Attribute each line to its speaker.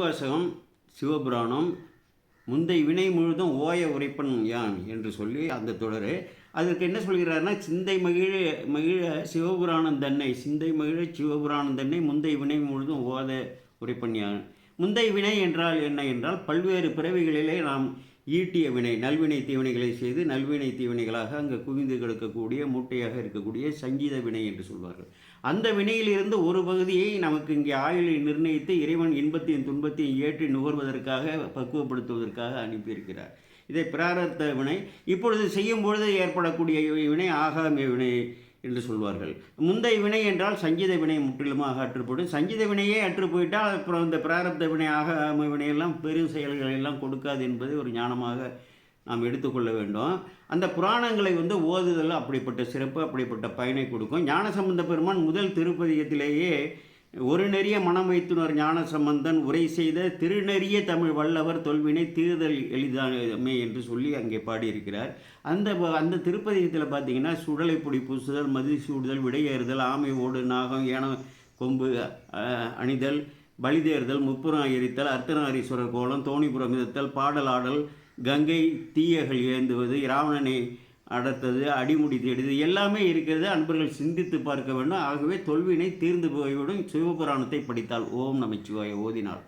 Speaker 1: திருவாசகம் சிவபுராணம் முந்தை வினை முழுதும் ஓய உரைப்பன் யான் என்று சொல்லி அந்த தொடர். அதற்கு என்ன சொல்கிறாருன்னா சிந்தை மகிழ மகிழ சிவபுராணம் தன்னை சிந்தை மகிழ சிவபுராணம் தன்னை முந்தை வினை முழுதும் ஓத உரைப்பன் யான். முந்தை வினை என்றால் என்ன என்றால் பல்வேறு பிறவிகளிலே நாம் ஈட்டிய வினை நல்வினை தீவினைகளை செய்து நல்வினை தீவினைகளாக அங்கே குவிந்து கிடக்கக்கூடிய மூட்டையாக இருக்கக்கூடிய சங்கீத வினை என்று சொல்வார்கள். அந்த வினையிலிருந்து ஒரு பகுதியை நமக்கு இங்கே ஆயுளை நிர்ணயித்து இறைவன் இன்பத்தையும் துன்பத்தையும் ஏற்றி நுகர்வதற்காக பக்குவப்படுத்துவதற்காக அனுப்பியிருக்கிறார். இதை பிராரத்த வினை. இப்பொழுது செய்யும் பொழுது ஏற்படக்கூடிய வினை ஆகாமிய வினை. என்று சொல்வார்கள். முந்தைய வினை என்றால் சங்கீத வினை முற்றிலுமாக அற்றுப்படும் சங்கீத வினையே அற்று போயிட்டால் அப்புறம் இந்த பிராரப்த வினை ஆகாம வினையெல்லாம் பெரும் செயல்களை எல்லாம் கொடுக்காது என்பதை ஒரு ஞானமாக நாம் எடுத்துக்கொள்ள வேண்டும். அந்த புராணங்களை வந்து ஓதுதல் அப்படிப்பட்ட சிறப்பு அப்படிப்பட்ட பயனை கொடுக்கும். ஞானசம்பந்த பெருமான் முதல் திருப்பதிகத்திலேயே ஒரு நெறிய மனம் வைத்துனர் ஞான சம்பந்தன் உரை செய்த திருநெறிய தமிழ் வல்லவர் தொல்வினை தீர்தல் எளிதானமே என்று சொல்லி அங்கே பாடியிருக்கிறார். அந்த அந்த திருப்பதிகத்தில் பார்த்தீங்கன்னா சுடலை பொடி பூசுதல் மதி சூடுதல் விடையேறுதல் ஆமை ஓடு நாகம் ஏன கொம்பு அணிதல் பலிதேறுதல் முப்புறம் எரித்தல் அர்த்தநாரீஸ்வரர் கோலம் தோணிபுரம் இதத்தல் பாடலாடல் கங்கை தீயகள் ஏந்துவது இராவணனை அடர்த்தது அடிமுடி தேடுது எல்லாமே இருக்கிறது அன்பர்கள் சிந்தித்து பார்க்க வேண்டும். ஆகவே தொல்வினை தீர்ந்து போய்விடும். சிவபுராணத்தை படித்தால் ஓம் நமச்சிவாய ஓதினாள்